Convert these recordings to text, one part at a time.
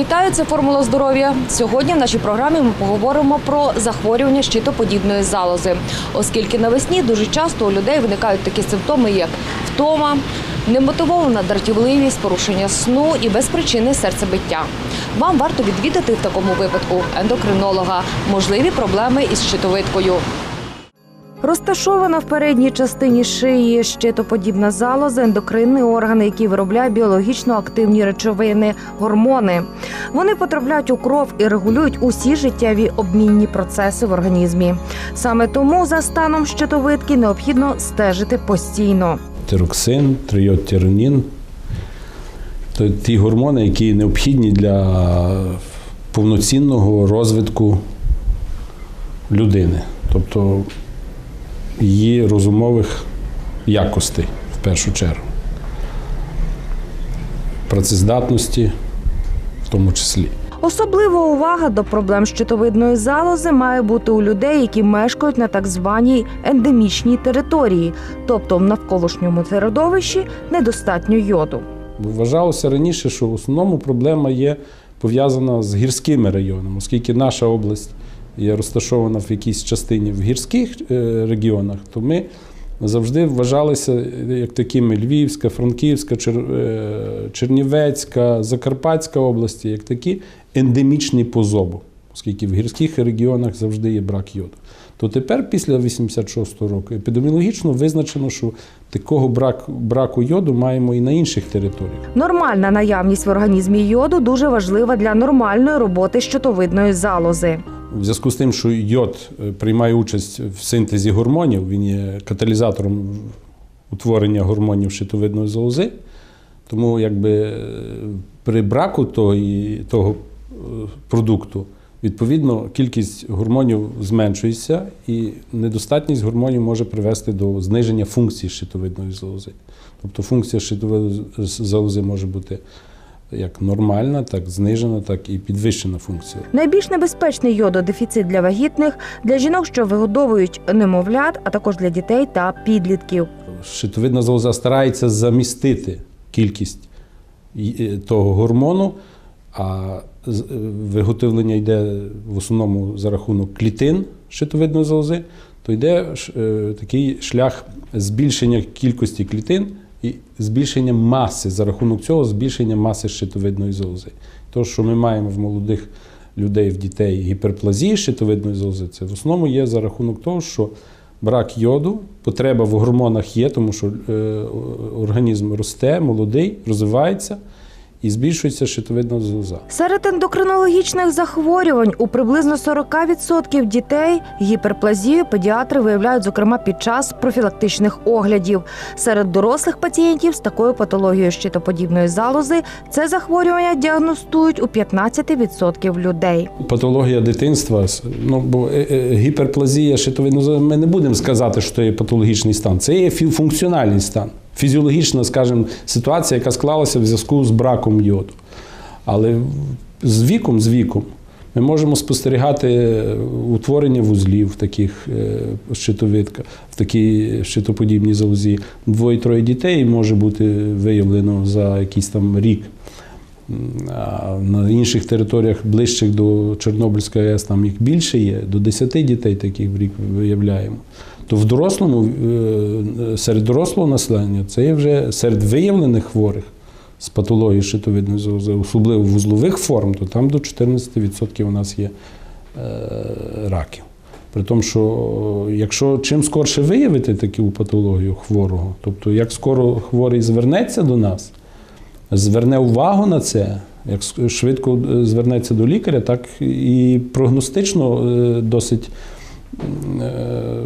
Вітаю, це формула здоров'я. Сьогодні в нашій програмі ми поговоримо про захворювання щитоподібної залози, оскільки навесні дуже часто у людей виникають такі симптоми, як втома, немотивована дратівливість, порушення сну і безпричинне серцебиття. Вам варто відвідати в такому випадку ендокринолога, можливі проблеми із щитовидкою. Розташована в передній частині шиї щитоподібна залоза, ендокринний орган, який виробляє біологічно активні речовини, гормони. Вони потрапляють у кров і регулюють усі життєві обмінні процеси в організмі. Саме тому за станом щитовидки необхідно стежити постійно. тироксин, трийодтиронін. То ті гормони, які необхідні для повноцінного розвитку людини, тобто її розумових якостей в першу чергу. Працездатності в тому числі. Особлива увага до проблем щитовидної залози має бути у людей, які мешкають на так званій ендемічній території, тобто в навколишньому середовищі недостатньо йоду. Вважалося раніше, що в основному проблема є пов'язана з гірськими районами, оскільки наша область є розташована в якійсь частині в гірських е, регіонах, то ми завжди вважалися як такими Львівська, Франківська, Чер- е, Чернівецька, Закарпатська області, як такі ендемічні по зобу, оскільки в гірських регіонах завжди є брак йоду. То тепер, після 86-го року, епідеміологічно визначено, що такого брак, браку йоду маємо і на інших територіях. Нормальна наявність в організмі йоду дуже важлива для нормальної роботи щитовидної залози. У зв'язку з тим, що йод е, приймає участь в синтезі гормонів, він є каталізатором утворення гормонів щитовидної залози. Тому якби е, при браку того, того е, продукту, відповідно, кількість гормонів зменшується, і недостатність гормонів може привести до зниження функції щитовидної залози. Тобто функція щитовидної залози може бути як нормальна, так знижена, так і підвищена функція. Найбільш небезпечний йододефіцит для вагітних, для жінок, що вигодовують немовлят, а також для дітей та підлітків. щитовидна залоза старається замістити кількість е, того гормону, а е, виготовлення йде в основному за рахунок клітин щитовидної залози, то йде е, такий шлях збільшення кількості клітин і збільшення маси, за рахунок цього збільшення маси щитовидної залози. Те, що ми маємо в молодих людей, в дітей гіперплазії щитовидної залози, це в основному є за рахунок того, що брак йоду, потреба в гормонах є, тому що е, організм росте, молодий, розвивається і збільшується щитовидна залоза. Серед ендокринологічних захворювань у приблизно 40% дітей гіперплазію педіатри виявляють, зокрема, під час профілактичних оглядів. Серед дорослих пацієнтів з такою патологією щитоподібної залози це захворювання діагностують у 15% людей. Патологія дитинства, ну бо е, е, гіперплазія щитовидної залози, ми не будемо сказати, що це є патологічний стан. Це є функціональний стан, фізіологічна, скажімо, ситуація, яка склалася в зв'язку з браком йоду. Але з віком, з віком, ми можемо спостерігати утворення вузлів в таких е, щитовидках, в такій щитоподібній залозі. Двоє-троє дітей може бути виявлено за якийсь там рік. А на інших територіях, ближчих до Чорнобильської АЕС, там їх більше є, до 10 дітей таких в рік виявляємо. То в дорослому, е, серед дорослого населення це є вже серед виявлених хворих з патологією щитовидної залози, особливо вузлових форм, то там до 14% у нас є е, раків. При тому, що якщо чим скорше виявити таку патологію хворого, тобто як скоро хворий звернеться до нас, зверне увагу на це, як швидко е, звернеться до лікаря, так і прогностично е, досить е,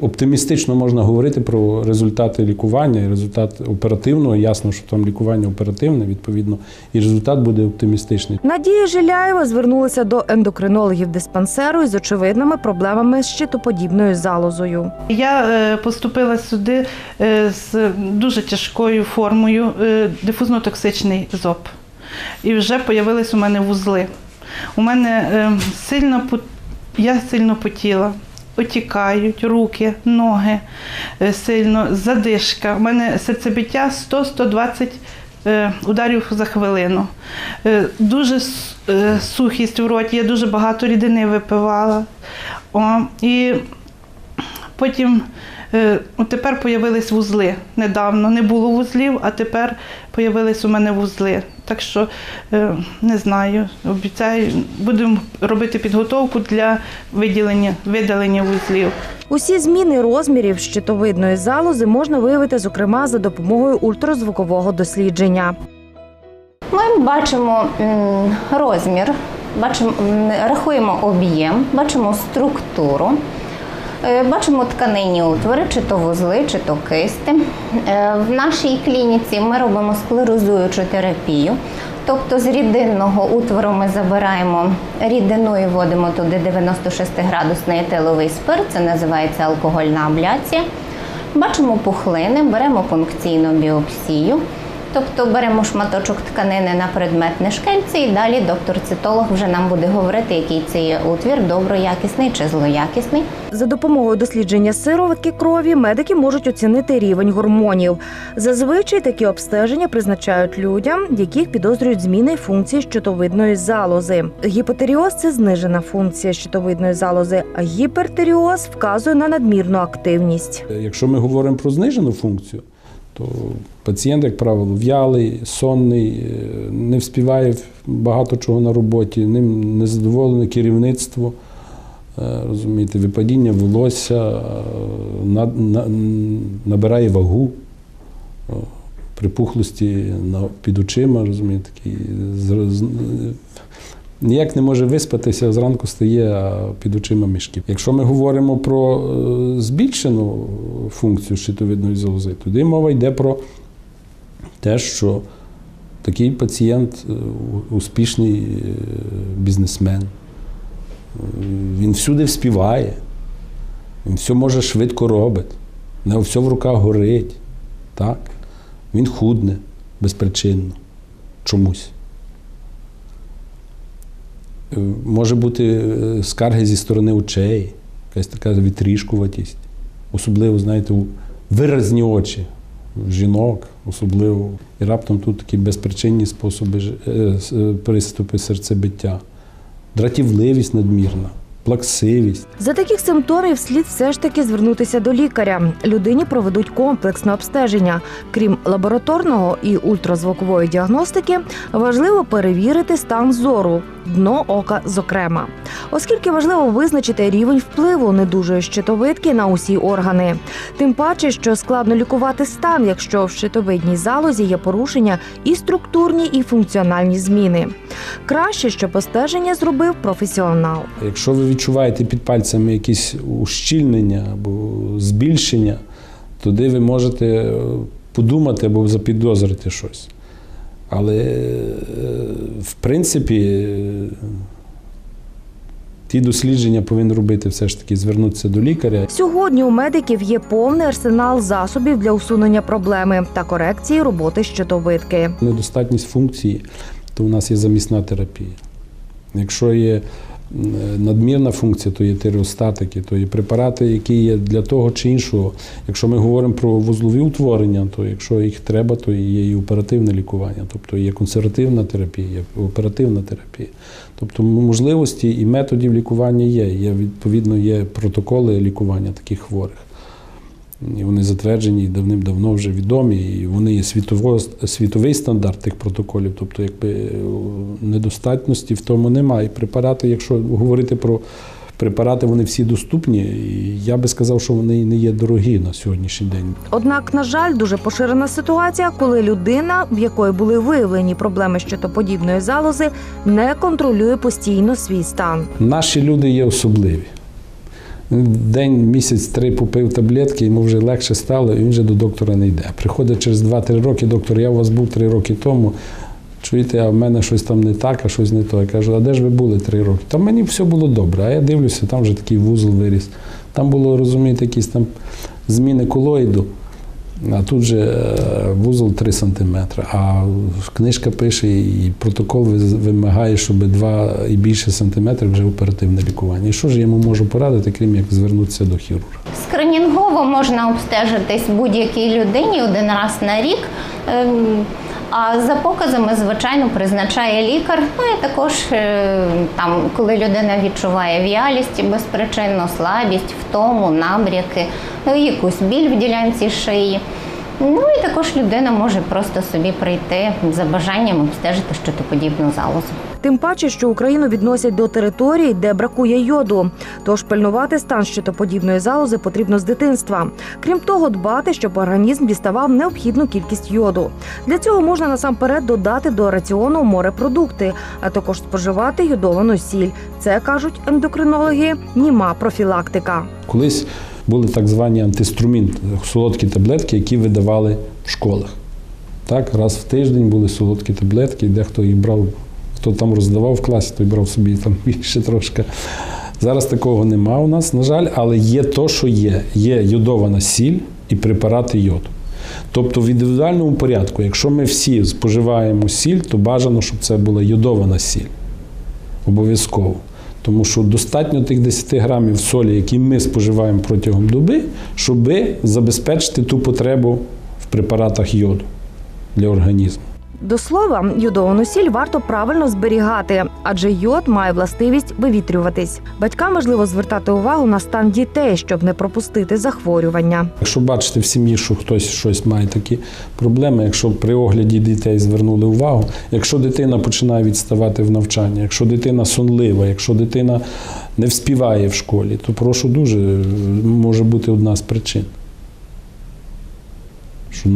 оптимістично можна говорити про результати лікування і результат оперативного. Ясно, що там лікування оперативне, відповідно, і результат буде оптимістичний. Надія Жиляєва звернулася до ендокринологів диспансеру із очевидними проблемами з щитоподібною залозою. Я е, поступила сюди е, з дуже тяжкою формою е, дифузно-токсичний зоб. І вже появились у мене вузли. У мене сильно я сильно потіла. Отікають руки, ноги е, сильно, задишка. У мене серцебиття 100-120 е, ударів за хвилину. Е, Дуже сухість в роті, я дуже багато рідини випивала. О, і Потім от тепер появились вузли. Недавно не було вузлів, а тепер появились у мене вузли. Так що е, не знаю, обіцяю, будемо робити підготовку для виділення, видалення вузлів. Усі зміни розмірів щитовидної залози можна виявити, зокрема, за допомогою ультразвукового дослідження. Ми бачимо розмір, бачимо, рахуємо об'єм, бачимо структуру, бачимо тканинні утвори, чи то вузли, чи то кисти. Е, В нашій клініці ми робимо склерозуючу терапію. Тобто з рідинного утвору ми забираємо рідину і вводимо туди 96-градусний етиловий спирт, це називається алкогольна абляція. Бачимо пухлини, беремо пункційну біопсію. Тобто беремо шматочок тканини на предмет нешкельці і далі доктор-цитолог вже нам буде говорити, який це є утвір, доброякісний чи злоякісний. За допомогою дослідження сироватки крові медики можуть оцінити рівень гормонів. Зазвичай такі обстеження призначають людям, яких підозрюють зміни функції щитовидної залози. Гіпотеріоз це знижена функція щитовидної залози, а гіпертеріоз вказує на надмірну активність. Якщо ми говоримо про знижену функцію, то пацієнт, як правило, в'ялий, сонний, е, не вспіває багато чого на роботі, ним незадоволене керівництво, е, розумієте, випадіння волосся, е, на- на- набирає вагу, припухлості під очима, розумієте, з- ніяк не може виспатися, зранку стає під очима мішки. Якщо ми говоримо про е, збільшену функцію щитовидної залози, тоді мова йде про те, що такий пацієнт е, успішний е, бізнесмен. Він всюди вспіває, він все може швидко робити, не все в руках горить. Так? Він худне безпричинно чомусь. Може бути е, скарги зі сторони очей, якась така вітрішкуватість. Особливо, знаєте, виразні очі жінок, особливо. І раптом тут такі безпричинні способи е, е, приступи серцебиття, дратівливість надмірна, плаксивість. За таких симптомів слід все ж таки звернутися до лікаря. Людині проведуть комплексне обстеження. Крім лабораторного і ультразвукової діагностики, важливо перевірити стан зору, дно ока, зокрема, оскільки важливо визначити рівень впливу недужої щитовидки на усі органи. Тим паче, що складно лікувати стан, якщо в щитовидній залозі є порушення і структурні, і функціональні зміни. Краще, щоб обстеження зробив професіонал. Якщо ви відчуваєте під пальцями якісь ущільнення або збільшення, тоді ви можете е, подумати або запідозрити щось. Але, е, в принципі, е, ті дослідження повинен робити все ж таки звернутися до лікаря. Сьогодні у медиків є повний арсенал засобів для усунення проблеми та корекції роботи щитовидки. Недостатність функції, то у нас є замісна терапія. Якщо є надмірна функція, то є тиреостатики, то є препарати, які є для того чи іншого. Якщо ми говоримо про вузлові утворення, то якщо їх треба, то є і оперативне лікування, тобто є консервативна терапія, є оперативна терапія. Тобто можливості і методів лікування є. Є відповідно є протоколи лікування таких хворих. І вони затверджені і давним-давно вже відомі, і вони є світово, світовий стандарт тих протоколів. Тобто, якби е, недостатності в тому немає. І препарати, якщо говорити про препарати, вони всі доступні. І я би сказав, що вони не є дорогі на сьогоднішній день. Однак, на жаль, дуже поширена ситуація, коли людина, в якої були виявлені проблеми щитоподібної залози, не контролює постійно свій стан. Наші люди є особливі. День, місяць, три попив таблетки, йому вже легше стало, і він вже до доктора не йде. Приходить через 2-3 роки, доктор, я у вас був 3 роки тому. Чуєте, а в мене щось там не так, а щось не то. Я кажу, а де ж ви були три роки? Там мені все було добре, а я дивлюся, там вже такий вузол виріс. Там було, розумієте, якісь там зміни колоїду, а тут же е, вузол 3 см. А книжка пише і протокол ви- вимагає, щоб 2 і більше сантиметрів вже оперативне лікування. І що ж я йому можу порадити, крім як звернутися до хірурга? Скринінгово можна обстежитись будь-якій людині один раз на рік. А за показами, звичайно, призначає лікар. Ну і також е, там, коли людина відчуває в'ялість безпричинно, слабість, втому, набряки, ну, якусь біль в ділянці шиї. Ну і також людина може просто собі прийти за бажанням обстежити щитоподібну залозу. Тим паче, що Україну відносять до територій, де бракує йоду. Тож пильнувати стан щитоподібної залози потрібно з дитинства. Крім того, дбати, щоб організм діставав необхідну кількість йоду. Для цього можна насамперед додати до раціону морепродукти, а також споживати йодовану сіль. Це кажуть ендокринологи, німа профілактика. Колись були так звані антиструмін, солодкі таблетки, які видавали в школах. Так, раз в тиждень були солодкі таблетки, дехто їх брав, хто там роздавав в класі, той брав собі там більше трошки. Зараз такого нема у нас, на жаль, але є то, що є. Є йодована сіль і препарати йоду. Тобто в індивідуальному порядку, якщо ми всі споживаємо сіль, то бажано, щоб це була йодована сіль. Обов'язково. Тому що достатньо тих 10 грамів солі, які ми споживаємо протягом доби, щоб забезпечити ту потребу в препаратах йоду для організму. До слова, йодовану сіль варто правильно зберігати, адже йод має властивість вивітрюватись. Батькам важливо звертати увагу на стан дітей, щоб не пропустити захворювання. Якщо бачите в сім'ї, що хтось щось має такі проблеми, якщо при огляді дітей звернули увагу, якщо дитина починає відставати в навчанні, якщо дитина сонлива, якщо дитина не вспіває в школі, то прошу дуже, може бути одна з причин. Що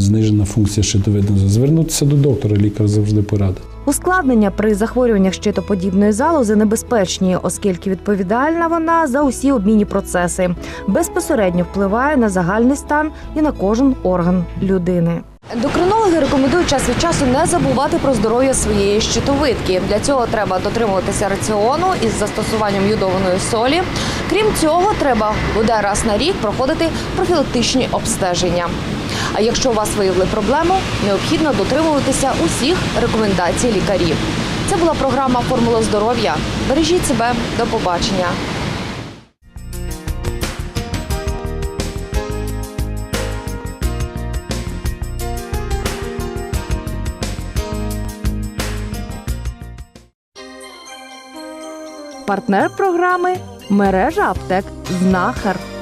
знижена функція щитовидної. Звернутися до доктора, лікар завжди порадить. Ускладнення при захворюваннях щитоподібної залози небезпечні, оскільки відповідальна вона за усі обмінні процеси, безпосередньо впливає на загальний стан і на кожен орган людини. Ендокринологи рекомендують час від часу не забувати про здоров'я своєї щитовидки. Для цього треба дотримуватися раціону із застосуванням йодованої солі. Крім цього, треба буде раз на рік проходити профілактичні обстеження. А якщо у вас виявили проблему, необхідно дотримуватися усіх рекомендацій лікарів. Це була програма Формула здоров'я. Бережіть себе, до побачення. Партнер програми мережа аптек Знахар.